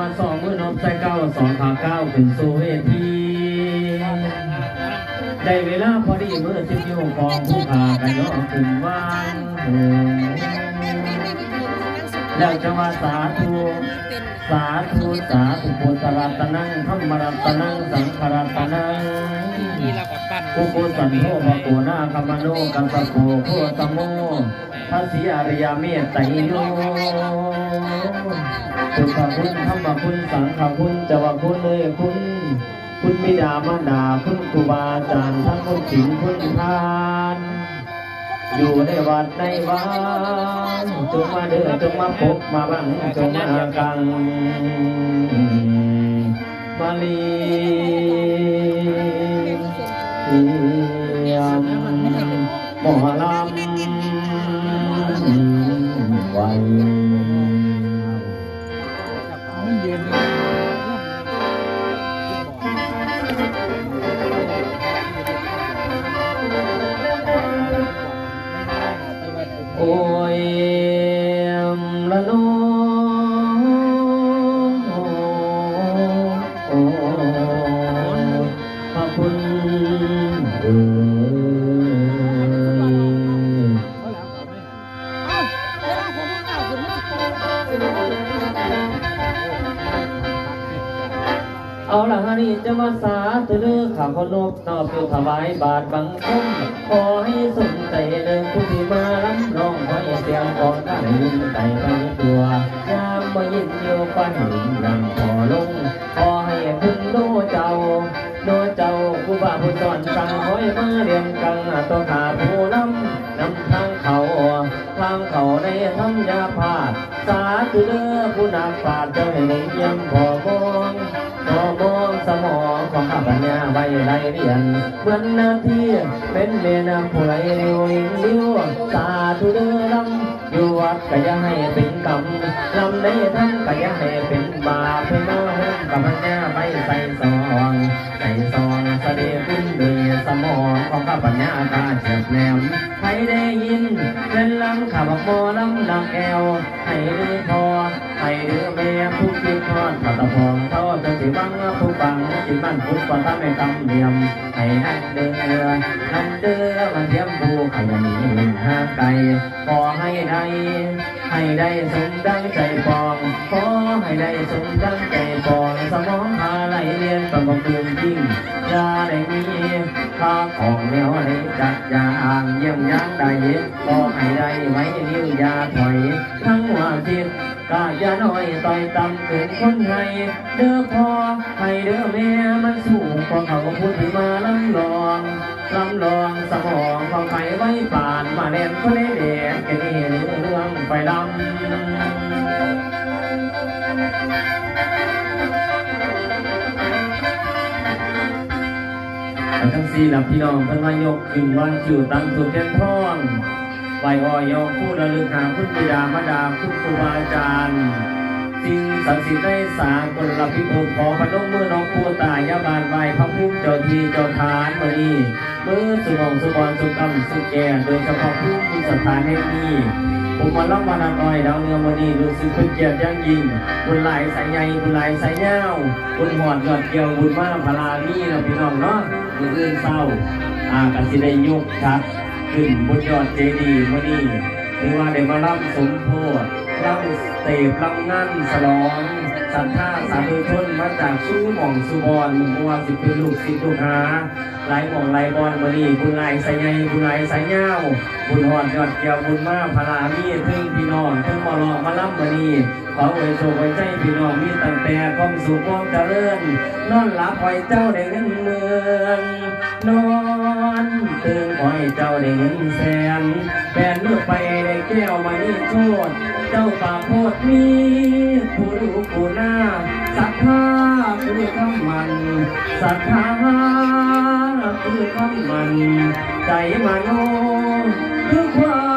มาสองมือนบใส่เก้าสองขาเก้าขึ้นสู่เวทีได้เวลาพอดีมือสิบโยงของผู้ขากันย่อขึ้นวางแล้วจะมาสาธุสาธุสาธุพุทธรัตนังธรรมรัตนังสังฆรัตนังนี่เรา ก็ปั้นกุโกสันโธภะโกนาคัมโนกัสสะโกโคตโมพระศรีอริยเมตไตรโยพุทธคุณธรรมคุณสังฆคุณจวคุณเลยคุณ คุณบิดามารดาคุณครูบาอาจารย์ทั้งคุณศีลคุณทาน อยู่ในวัดในบ้านจงมาเด้อจงมาพบมาบังจงมากังมาลี หมอลำไว้มัน เอาละฮะนี่จะมาสาธุเลือข้าคนบนอบอยู่ถวายบาทบังคมขอให้สมใจเดินผู้ที่มาล้ำร้องขอให้เสียงของข้ายินใจไปตัวยามมายินอยู่ฟันหนึ่งดังขอลงขอให้คุณโนเจ้าโนเจ้าผู้บ่าผู้สอนสั่งขอให้มาเรียนกังตัวขาผู้นำนำทางเขาทางเขาในธรรมยาพาด สาธุเลือผู้นักปราชญ์เจ้าให้เยี่ยมพอมองพอมองสมองของข้าปัญญาใบไรเรียนเหมือนนาที่เป็นเมนำผู้ไหลเร็วอิงลิ้วสาธุเดือลำอยู่วัดก็อย่าให้เป็นกรรมลำในทั้งก็อย่าให้เป็นบาปให้มาห้องกับปัญญาใบใส่ซองใส่ซองเสด็จขึ้นเดือสมองของข้าปัญญาตาเฉียบแหลม ให้ได้ยิน เป็นลำขับโมลำดังแอวให้ดื้อพอให้ดื้อแม่ผู้คิดทอดขัตะพองเทอดจนสิบังผู้ฟังจิตมันพุทธความตั้งในกำเนียมให้นั่งเดือนั่งเดือมันเทียมผู้ขยันหนึ่งห้าไกลขอให้ได้ให้ได้สมดังใจปองขอให้ได้สมดังใจปองสมองพาไหลเรียนประกอบตื่นจริง ยาได้มีข้าของแนวได้จัดยาอ่างเยี่ยมยางใดขอให้ได้ไว้นิ้วยาถอยทั้งว่าจิตกาอย่าน้อยต่อยต่ำเกินคนให้เด้อพอให้เด้อแม่มันสู้พอเขาพูดที่มาลำลองลำลองสมองของไฟไว้ป่านมาเล่นคนเด่นแค่นี้เรื่องไฟดำ ทั้งสี่ลับพี่น้องเพิ่นมายกขึ้นวางจิวตั้งถูกเทียนทองไหวออยองผู้ระลึกหาคุณบิดามารดาคุณครูบาอาจารย์สิ่งศักดิ์สิทธิ์ในสากลรับพิภพขอพนมมือน้องผู้ตายาบานไหวพระพุ่มเจ้าทีเจ้าทานมานีมือสุมองสุบอลสุกรรมสุแก่โดยเฉพาะผู้มีสถานแห่งนี้ผมมาล่องมานาน้อยดาวเนืองวันนี้รู้สึกเป็นเกียรติอย่างยิ่งบุญหลายสายใหญ่บุญหลายสายเงาบุญหอดยอดเกี่ยวบุญมาพลามีนะพี่น้องเนาะ มืออื่นเศร้าอ่ากันสิได้ยกชักขึ้นบนยอดเจดีย์มื่อนี้หรือว่าได้มารับสมโพธิรับเตบรับงานสลอง ศรัทธาสาธุชนมาจากสู้หม่องสุบอนเพราะว่าสิเป็นลูกศิษย์ลูกหาหลายหม่องหลายบอนมื่อนี้บุญหลายสายใหญ่บุญหลายสายเงาบุญหอดยอดเกี่ยวบุญมาพลามีถึงพี่น้องถึงมารอมารับมื่อนี้ขอไว้โชคไว้ใจพี่น้องมีตั้งแต่ความสุขความเจริญนอนหลับไว้เจ้าได้เงินเมืองนอน ตื่นขอให้เจ้าได้เงินแสนแฟนเมื่อไปได้แก้วมานี่โทษเจ้าป่าโพดมีผู้รู้ผู้หน้าศรัทธาคือคำมันศรัทธาคือคำมัน ใจมาโนคือความ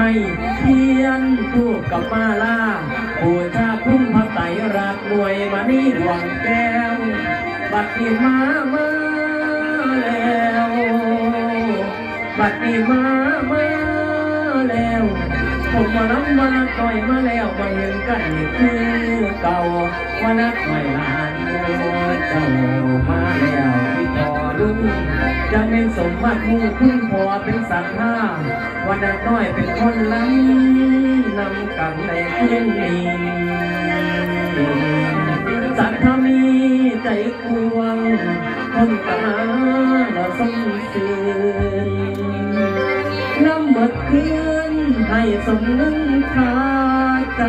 ไม่เพียนพูกกับมาลาปูชาคุ้มพระไตรรักหน่วยมานี่ดวงแก้ว บัดนี้มามาแล้ว บัดนี้มามาแล้ว ผมมาล้ำมาละต่อยมาแล้วมาเห็นกันนี่คือเก่ามานักไม่ลานเจ้ามาแล้วพี่ต่อ ดุงจะเป็นสมบัติมูพึ่งพอเป็นสัตว์ห้าวันน้อยเป็นคนลั้นนำกันในคืนนี้สัตว์ถ้ามีใจกวงคนกมาเราสมสื่นน้ำหมดเคลื่อนให้สมนึงคาใจ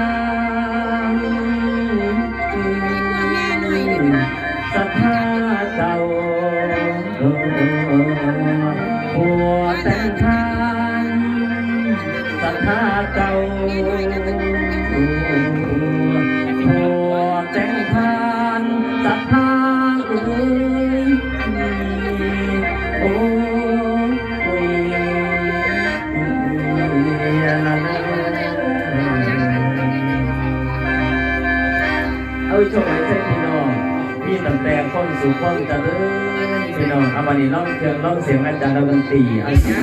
วันนี้ร้องเสียงร้องเสียงอาจารย์ดนตรีเอาเช้า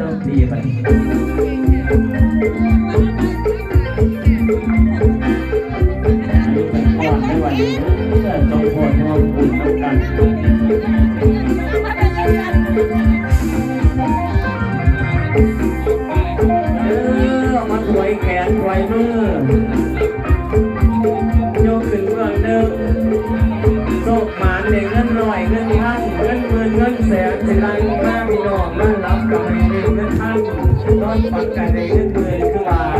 ดนตรีไป கதையில் துணிக்குமார்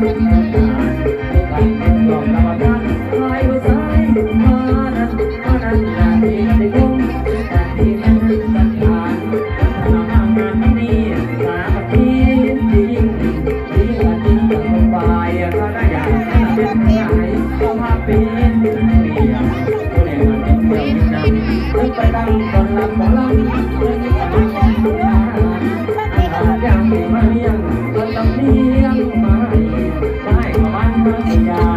Thank you. ม่อยาก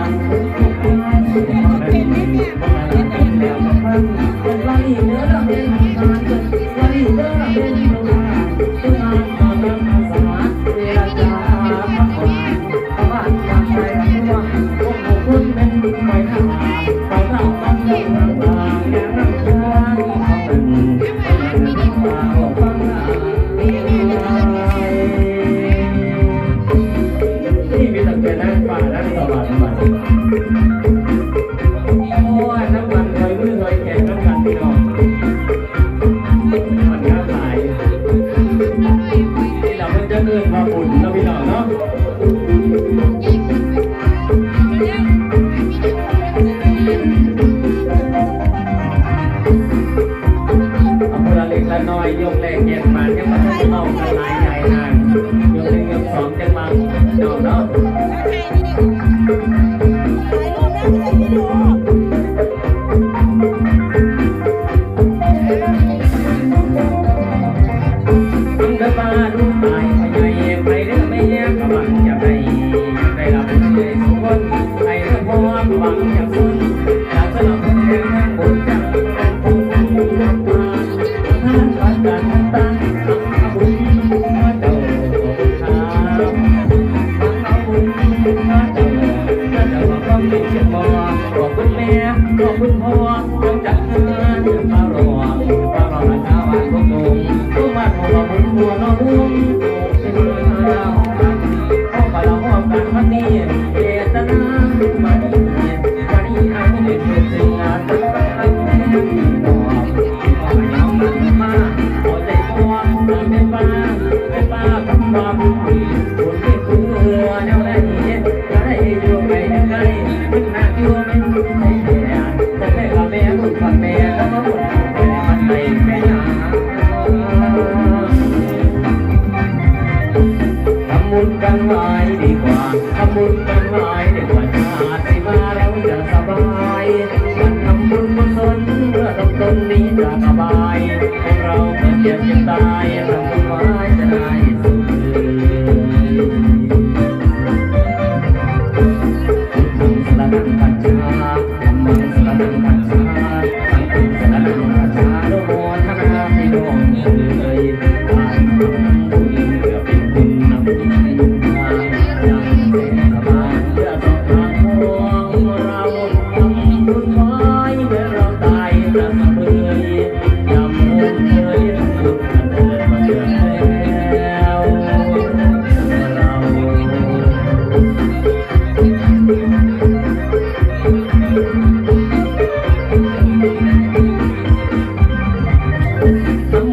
พรจันทร์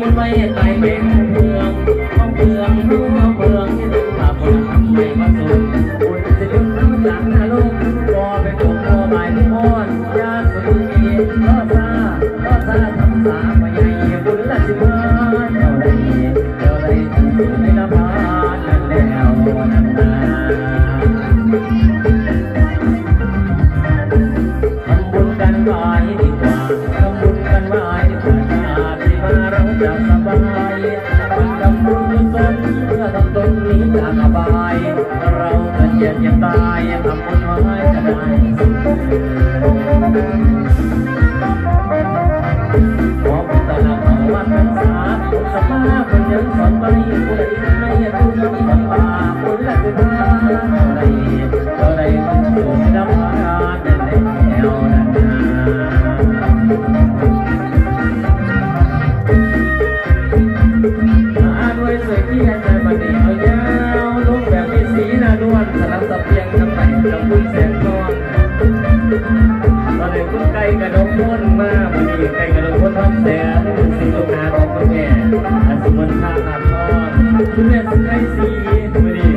พูดไม่ยังไงเป็น ยัาตายอย่าทำบุญไว้จะได้ขอบุญลังของวัดพรรษาสภาพคนยังนบริบุรีในทุกที่ทำบาบุญละจะได้อะไรอะไรมันถูกดำพาแต่แล้วนะมาด้วยสวยที่อาจารย์บัณฑิ คุณไก่กระดกม้วนมาวันนี้ไก่กระดกม้วนท้องแสนสิลูกนาของคุณแม่อสมวนท่าตามพ่อคุณแม่สุดใก่สีวันนี้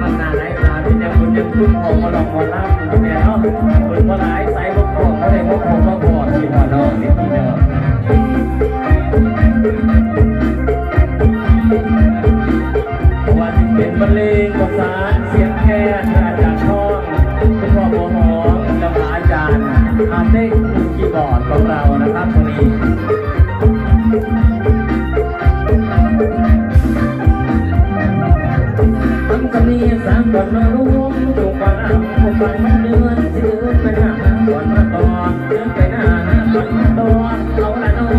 มันนาไหลตาที่ยังคุณยังคุ้มออกมาลองมาล่าคุณแม่เนาะคุณมาหลายสายบกพ่อเขาเลยว่าพ่อมาก่อนที่พ่อนองนี่พี่เนาะวันเป็นมะเร็งประสาทเสียงแค่ ก่อนของเรานะครับวันนี้ตั้งนีสามก่นรวมจุกก่อนอ่างก่อมันเดือนสิเดือนมันห่างก่อนมาต่อเดินไปหน้าหน้าก่อนมาต่อเอาละนอ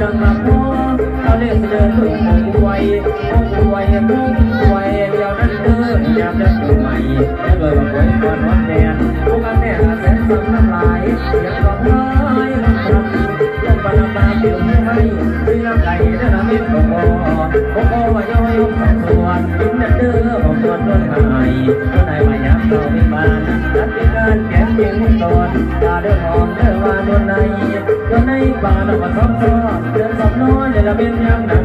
จังหวะพอเอาเล่นเดินลุย ยามเดินอยู่ใหม่แล้วเลยว่าไว้ก่อนวันแดนพวกกันแน่ละแสนสำน้ำลายยังร้องไห้มันทำต้องบรรดาเปี่ยมให้ให้ที่ร่างกายนั่นละมิตรก็พอพอพอว่าย่อยยกสองส่วนนั่นเด้อผมส่วนด้วยหายคนไหนมาย้ำเราไม่บานรัดการแก่เก่งก่อนตาเดินหอมเดินว่าโดนในโดนในบ้านเราก็ซ้อมซ้อเดินสอบน้อยเดี๋ยวเราเป็นยังนั้น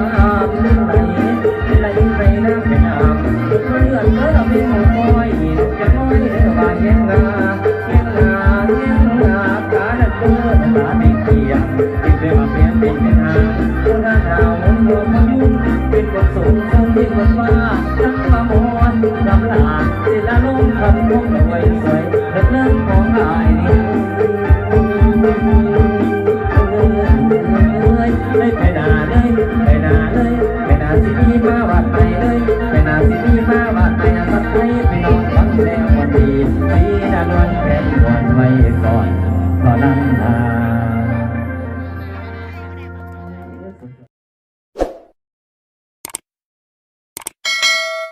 เป็นบทว่าทั้งมาหมอนลำลาเจลาลุ่มคำคงสวยสวยเลิกเลิกของอายนี่เลยไปนาเลยไปนาเลยไปนาสิมีมาวัดไปเลยไปนาสิมีมาวัดไปนาสักไปไปนอนฟังแล้ววันดีพี่นานวันแค่วันไว้ก่อนตอนนั้นนา